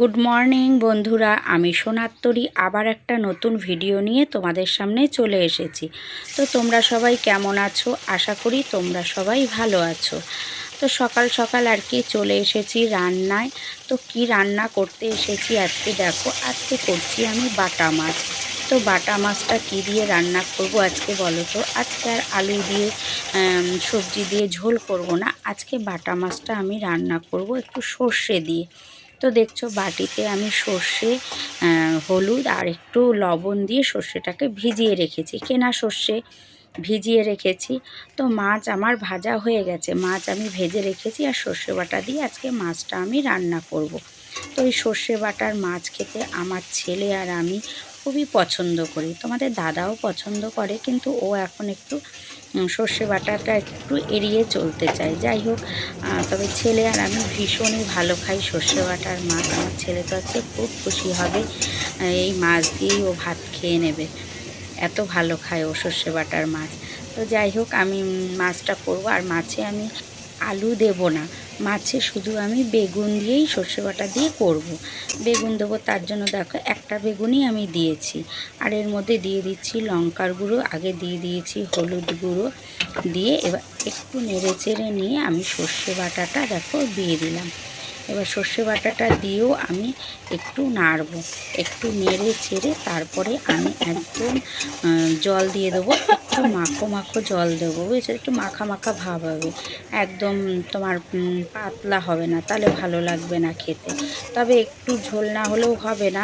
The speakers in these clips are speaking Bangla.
গুড মর্নিং বন্ধুরা। আমি সোনাত্তরী আবার একটা নতুন ভিডিও নিয়ে তোমাদের সামনে চলে এসেছি। তো তোমরা সবাই কেমন আছো? আশা করি তোমরা সবাই ভালো আছো। তো সকাল সকাল আর কি চলে এসেছি রান্নায়। তো কি রান্না করতে এসেছি আজকে দেখো। আজকে করছি আমি বাটা মাছ। তো বাটা মাছটা কি দিয়ে রান্না করব আজকে বলো তো? আজকে আর আলু দিয়ে সবজি দিয়ে ঝোল করব না। আজকে বাটা মাছটা আমি রান্না করব একটু সর্ষে দিয়ে। তো দেখছ বাটিতে আমি সর্ষে হলুদ আর একটু লবণ দিয়ে সর্ষেটাকে ভিজিয়ে রেখেছি। কেনা সর্ষে ভিজিয়ে রেখেছি। তো মাছ আমার ভাজা হয়ে গেছে। মাছ আমি ভেজে রেখেছি আর সর্ষে বাটা দিয়ে আজকে মাছটা আমি রান্না করব। তো এই সর্ষে বাটার মাছ খেতে আমার ছেলে আর আমি খুবই পছন্দ করি। তোমাদের দাদাও পছন্দ করে, কিন্তু ও এখন একটু সর্ষে বাটাটা একটু এড়িয়ে চলতে চাই। যাই হোক তবে ছেলে আর আমি ভীষণই ভালো খাই সর্ষে বাটার মাছ। আমার ছেলে তো আজকে খুব খুশি হবে এই মাছ দিয়েই ও ভাত খেয়ে নেবে। এত ভালো খায় ও সর্ষে বাটার মাছ। তো যাই হোক, আমি মাছটা করব। আর মাছে আমি আলু দেব না। মাছে শুধু আমি বেগুন দিয়েই সর্ষে বাটা দিয়ে করব। বেগুন দেবো, তার জন্য দেখো একটা বেগুনই আমি দিয়েছি আর এর মধ্যে দিয়ে দিচ্ছি লঙ্কার গুঁড়ো, আগে দিয়ে দিয়েছি হলুদ গুঁড়ো দিয়ে এবার একটু নেড়ে চেড়ে নিয়ে আমি সর্ষে বাটাটা দেখো দিয়ে দিলাম এবার সর্ষে বাটাটা দিয়েও আমি একটু নাড়ব। একটু নেড়ে ছেড়ে তারপরে আমি একদম জল দিয়ে দেবো। একটু মাখো মাখো জল দেবো, বুঝেছ? একটু মাখা মাখা ভাব হবে। একদম তোমার পাতলা হবে না, তাহলে ভালো লাগবে না খেতে। তবে একটু ঝোল না হলেও হবে না।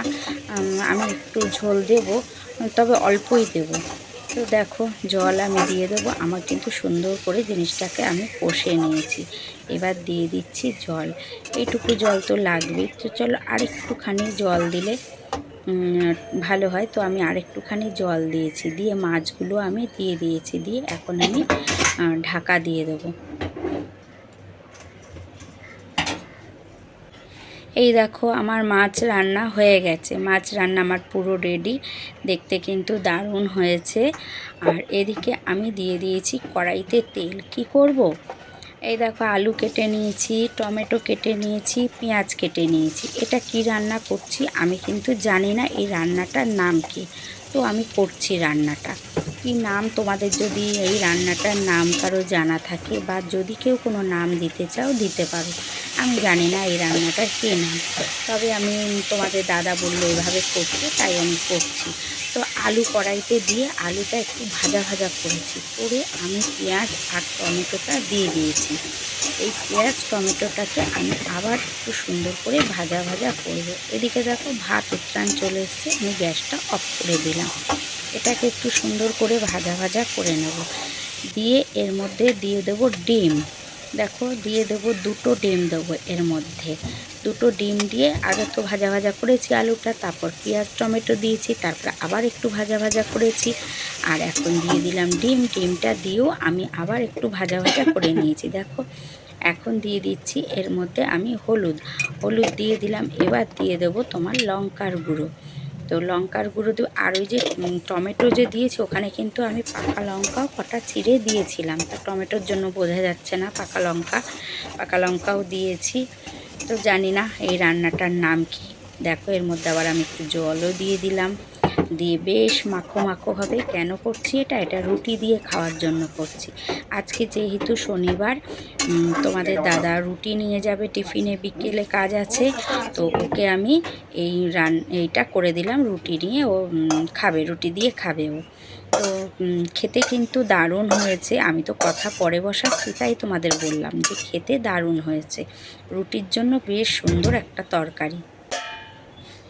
আমি একটু ঝোল দেব, তবে অল্পই দেবো। তো দেখো, জল আমি দিয়ে দেবো। আমার কিন্তু সুন্দর করে জিনিসটাকে আমি কষে নিয়েছি। এবার দিয়ে দিচ্ছি জল। এইটুকু জল তো লাগবে তো চলো আরেকটুখানি জল দিলে ভালো হয়। তো আমি আরেকটুখানি জল দিয়েছি, দিয়ে মাছগুলো আমি দিয়ে দিয়েছি, দিয়ে এখন আমি ঢাকা দিয়ে দেবো। এই দেখো আমার মাছ রান্না হয়ে গেছে। মাছ রান্না আমার পুরো রেডি দেখতে কিন্তু দারুণ হয়েছে। আর এদিকে আমি দিয়ে দিয়েছি কড়াইতে তেল। কি করব। এই দেখো আলু কেটে নিয়েছি, টমেটো কেটে নিয়েছি, পেঁয়াজ কেটে নিয়েছি। এটা কি রান্না করছি আমি কিন্তু জানি না এই রান্নাটার নাম কি। তো আমি করছি রান্নাটা। কি নাম তোমাদের যদি এই রান্নাটার নাম কারও জানা থাকে বা যদি কেউ কোনো নাম দিতে চাও দিতে পারো। আমি জানি না এই রান্নাটা কে নাম তবে আমি তোমাদের দাদা বলল এভাবে করতে, তাই আমি করছি। তো আলু কড়াইতে দিয়ে আলুটা একটু ভাজা ভাজা করেছি। করে আমি পেঁয়াজ আর টমেটোটা দিয়ে দিয়েছি। এই পেঁয়াজ, টমেটোটাকে আমি আবার একটু সুন্দর করে ভাজা ভাজা করব। এদিকে দেখো ভাত উত্তান চলে এসছে, আমি গ্যাসটা অফ করে দিলাম। এটাকে একটু সুন্দর করে ভাজা ভাজা করে নেব। দিয়ে এর মধ্যে দিয়ে দেবো ডিম। দেখো দিয়ে দেবো দুটো ডিম দেবো এর মধ্যে। দুটো ডিম দিয়ে আগে তো ভাজা ভাজা করেছি আলুটা, তারপর পেঁয়াজ, টমেটো দিয়েছি, তারপর আবার একটু ভাজা ভাজা করেছি। আর এখন দিয়ে দিলাম ডিম, ডিমটা দিয়েও আমি আবার একটু ভাজা ভাজা করে নিয়েছি। দেখো, এখন দিয়ে দিচ্ছি এর মধ্যে আমি হলুদ। হলুদ দিয়ে দিলাম, এবার দিয়ে দেবো তোমার লঙ্কার গুঁড়ো। তো লঙ্কার গুঁড়ো দিয়ে, আর ওই যে টমেটো যে দিয়েছি, ওখানে কিন্তু আমি পাকা লঙ্কাও কটা চিড়ে দিয়েছিলাম। তা টমেটোর জন্য বোঝা যাচ্ছে না পাকা লঙ্কা। পাকা লঙ্কাও দিয়েছি। তো জানি না এই রান্নাটার নাম কি। দেখো, এর মধ্যে আবার আমি একটু জলও দিয়ে দিলাম। দিয়ে বেশ মাখো মাখো হবে। কেন করছি এটা? এটা রুটি দিয়ে খাওয়ার জন্য করছি। আজকে যেহেতু শনিবার তোমাদের দাদা রুটি নিয়ে যাবে টিফিনে, বিকেলে কাজ আছে, তো ওকে আমি এই রান, এইটা করে দিলাম, রুটি নিয়ে ও খাবে, রুটি দিয়ে খাবে ও। তো খেতে কিন্তু দারুণ হয়েছে। আমি তো কথা পরে বসাচ্ছি, তাই তোমাদের বললাম যে খেতে দারুণ হয়েছে। রুটির জন্য বেশ সুন্দর একটা তরকারি।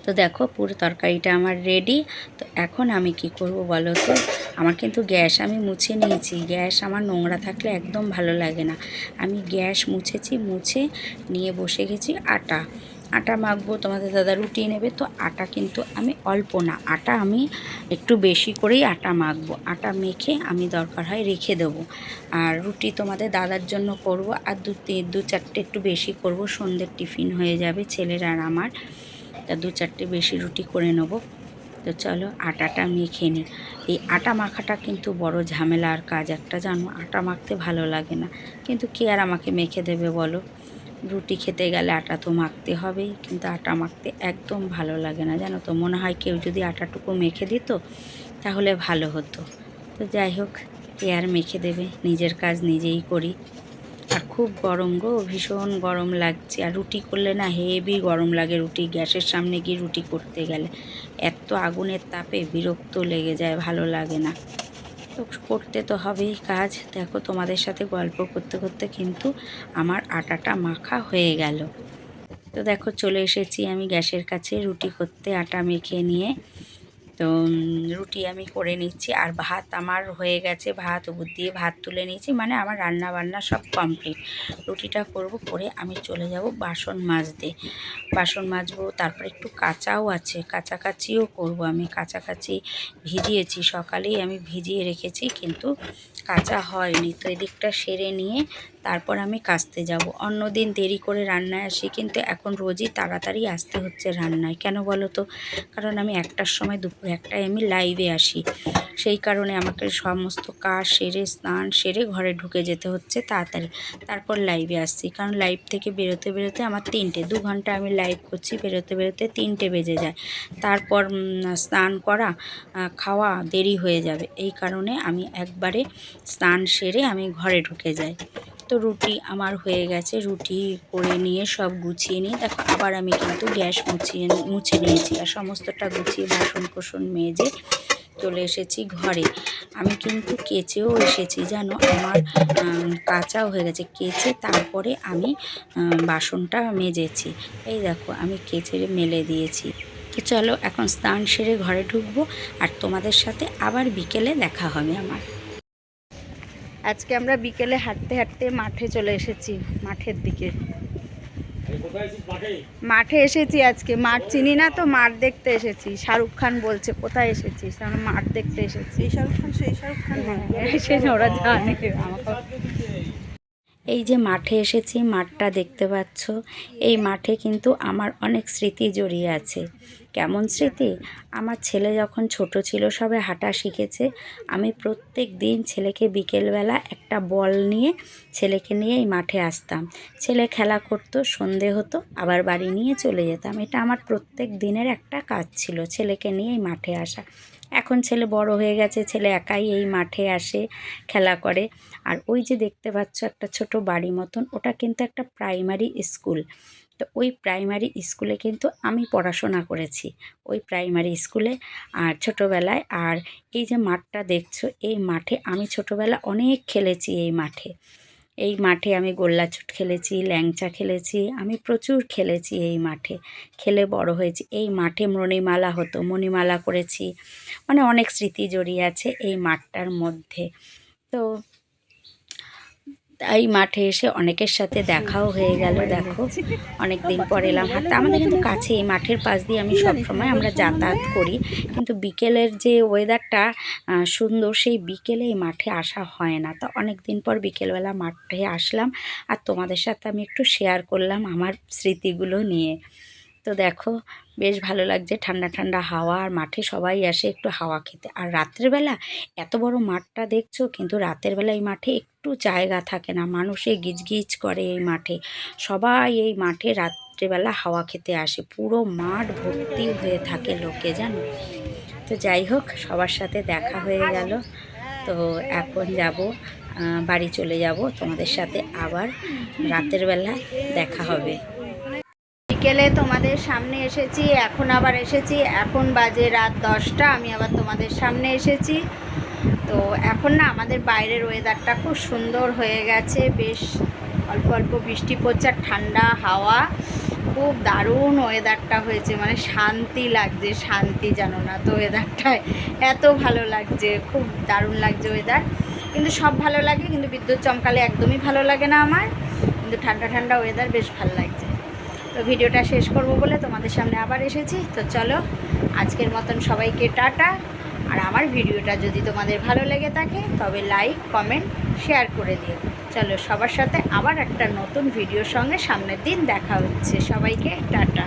তো দেখো পুরো তরকারিটা আমার রেডি তো এখন আমি কি করব বলো তো? আমার কিন্তু গ্যাস আমি মুছে নিয়েছি। গ্যাস আমার নোংরা থাকলে একদম ভালো লাগে না। আমি গ্যাস মুছেছি, মুছে নিয়ে বসে গেছি আটা। আটা মাখবো, তোমাদের দাদা রুটি নেবে। তো আটা কিন্তু আমি অল্প না, আটা আমি একটু বেশি করেই আটা মাখবো। আটা মেখে আমি দরকার হয় রেখে দেবো। আর রুটি তোমাদের দাদার জন্য করব। আর দু দু চারটে একটু বেশি করব। সন্ধ্যের টিফিন হয়ে যাবে ছেলের আর আমার। তা দু চারটে বেশি রুটি করে নেব। তো চলো আটাটা মেখে নিই। এই আটা মাখাটা কিন্তু বড় ঝামেলার কাজ একটা জানো, আটা মাখতে ভালো লাগে না। কিন্তু কে আর আমাকে মেখে দেবে বলো? রুটি খেতে গেলে আটা তো মাখতে হবেই, কিন্তু আটা মাখতে একদম ভালো লাগে না। জানো তো, মনে হয় কেউ যদি আটাটুকু মেখে দিত, তাহলে ভালো হতো। তো যাই হোক, কে আর মেখে দেবে? নিজের কাজ নিজেই করি। আর খুব গরম গো, ভীষণ গরম লাগছে। আর রুটি করলে না হেভি গরম লাগে রুটি, গ্যাসের সামনে গিয়ে রুটি করতে গেলে। এত আগুনের তাপে বিরক্ত লেগে যায়, ভালো লাগে না। তো করতে তো হবেই কাজ। দেখো তোমাদের সাথে গল্প করতে করতে কিন্তু আমার আটাটা মাখা হয়ে গেল। তো দেখো চলে এসেছি আমি গ্যাসের কাছে রুটি করতে, আটা মেখে নিয়ে। তো রুটি আমি করে নিচ্ছি আর ভাত আমার হয়ে গেছে, ভাত উপর দিয়ে ভাত তুলে নিয়েছি মানে আমার রান্না বান্না সব কমপ্লিট রুটিটা করব করে আমি চলে যাব বাসন মাজতে। বাসন মাজবো, তারপর একটু কাঁচাও আছে কাছাকাছিও করব আমি। কাছাকাছি ভিজিয়েছি, সকালেই আমি ভিজিয়ে রেখেছি, কিন্তু কাঁচা হয়নি, তো এদিকটা সেরে নিয়ে তারপর আমি কাচতে যাব। অন্য দিন দেরি করে রান্নায় আসি, কিন্তু এখন রোজই তাড়াতাড়ি আসতে হচ্ছে রান্নায়। কেন বলো তো? কারণ আমি একটার সময় দুপুর একটায় আমি লাইভে আসি। সেই কারণে আমাকে সমস্ত কাজ সেরে, স্নান সেরে ঘরে ঢুকে যেতে হচ্ছে তাড়াতাড়ি। তারপর লাইভে আসছি। কারণ লাইভ থেকে বেরোতে বেরোতে আমার তিনটে, দু ঘণ্টা আমি লাইভ করছি, বেরোতে বেরোতে তিনটে বেজে যায়। তারপর স্নান করা খাওয়া দেরি হয়ে যাবে। এই কারণে আমি একবারে স্নান সেরে আমি ঘরে ঢুকে যাই। তো রুটি আমার হয়ে গেছে রুটি করে নিয়ে সব গুছিয়ে নিয়ে দেখো আবার আমি কিন্তু গ্যাস মুছিয়ে মুছে নিয়েছি আর সমস্তটা গুছিয়ে বাসন কোসন মেজে চলে এসেছি ঘরে। আমি কিন্তু কেচেও এসেছি জানো? আমার আম, কাঁচাও হয়ে গেছে। কেচে তারপরে আমি বাসনটা মেজেছি। এই দেখো আমি কেচে মেলে দিয়েছি। তো চলো এখন স্নান সেরে ঘরে ঢুকবো আর তোমাদের সাথে আবার বিকেলে দেখা হবে আমার। আজকে আমরা বিকেলে হাঁটতে হাঁটতে মাঠে চলে এসেছি মাঠের দিকে। মাঠে? এসেছি আজকে মাঠ চিনি না তো মাঠ দেখতে এসেছি। শাহরুখ খান বলছে কোথায় এসেছিস? আমরা মাঠ দেখতে এসেছি। শাহরুখ খান সেই শাহরুখ খান। হ্যাঁ, সে ওরা জানে আমাকে। এই যে মাঠে এসেছি মাঠটা দেখতে পাচ্ছ। এই মাঠে কিন্তু আমার অনেক স্মৃতি জড়িয়ে আছে। কেমন স্মৃতি? আমার ছেলে যখন ছোট ছিল, সবে হাঁটা শিখেছে। আমি প্রত্যেক দিন ছেলেকে বিকেলবেলা একটা বল নিয়ে ছেলেকে নিয়ে এই মাঠে আসতাম। ছেলে খেলা করতো, সন্ধে হতো, আবার বাড়ি নিয়ে চলে যেতাম। এটা আমার প্রত্যেক দিনের একটা কাজ ছিল, ছেলেকে নিয়ে এই মাঠে আসা। এখন ছেলে বড় হয়ে গেছে, ছেলে একাই এই মাঠে আসে, খেলা করে। আর ওই যে দেখতে পাচ্ছ একটা ছোট বাড়ি মতন, ওটা কিন্তু একটা প্রাইমারি স্কুল তো ওই প্রাইমারি স্কুলে কিন্তু আমি পড়াশোনা করেছি। ওই প্রাইমারি স্কুলে আর ছোটোবেলায় আর এই যে মাঠটা দেখছ, এই মাঠে আমি ছোটোবেলা অনেক খেলেছি এই মাঠে। এই মাঠে আমি গোল্লাছুট খেলেছি, ল্যাংচা খেলেছি, আমি প্রচুর খেলেছি এই মাঠে। খেলে বড় হয়েছি, এই মাঠে মণিমালা হতো, মণিমালা করেছি। মানে অনেক স্মৃতি জড়িয়ে আছে এই মাঠটার মধ্যে। তো এই মাঠে এসে অনেকের সাথে দেখাও হয়ে গেল, দেখো। অনেক দিন পর এলাম। হাঁটতে আমাদের কিন্তু কাছে এই মাঠের পাশ দিয়ে আমি সব সময় আমরা যাতায়াত করি। কিন্তু বিকেলের যে ওয়েদারটা সুন্দর, সেই বিকেলে এই মাঠে আসা হয় না। তো অনেক দিন পর বিকেলবেলা মাঠে আসলাম। আর তোমাদের সাথে আমি একটু শেয়ার করলাম আমার স্মৃতিগুলো নিয়ে। তো দেখো, বেশ ভালো লাগছে। ঠান্ডা ঠান্ডা হাওয়া আর মাঠে সবাই আসে একটু হাওয়া খেতে। আর রাত্রেবেলা এত বড় মাঠটা দেখছ, কিন্তু রাতের বেলা এই মাঠে একটু জায়গা থাকে না। মানুষে গিজগিজ করে এই মাঠে। সবাই এই মাঠে রাত্রেবেলা হাওয়া খেতে আসে। পুরো মাঠ ভর্তি হয়ে থাকে লোকে, জানো? তো যাই হোক, সবার সাথে দেখা হয়ে গেল। তো এখন যাব বাড়ি চলে যাব। তোমাদের সাথে আবার রাতের বেলা দেখা হবে। বিকেলে তোমাদের সামনে এসেছি, এখন আবার এসেছি, এখন বাজে রাত দশটা, আমি আবার তোমাদের সামনে এসেছি। তো এখন না আমাদের বাইরের ওয়েদারটা খুব সুন্দর হয়ে গেছে, বেশ অল্প অল্প বৃষ্টি পড়ছে ঠান্ডা হাওয়া। খুব দারুণ ওয়েদারটা হয়েছে মানে শান্তি লাগছে, শান্তি জানো না তো ওয়েদারটায় এত ভালো লাগছে, খুব দারুণ লাগছে ওয়েদার কিন্তু সব ভালো লাগে, কিন্তু বিদ্যুৎ চমকালে একদমই ভালো লাগে না আমার। কিন্তু ঠান্ডা ঠান্ডা ওয়েদার বেশ ভালো লাগছে। তো ভিডিওটা শেষ করব বলে তোমাদের সামনে আবার এসেছি। তো চলো, আজকের মতন সবাইকে টাটা। আর আমার ভিডিওটা যদি তোমাদের ভালো লেগে থাকে, তবে লাইক, কমেন্ট, শেয়ার করে দিও। চলো, সবার সাথে আবার একটা নতুন ভিডিওর সঙ্গে সামনের দিন দেখা হচ্ছে। সবাইকে টাটা।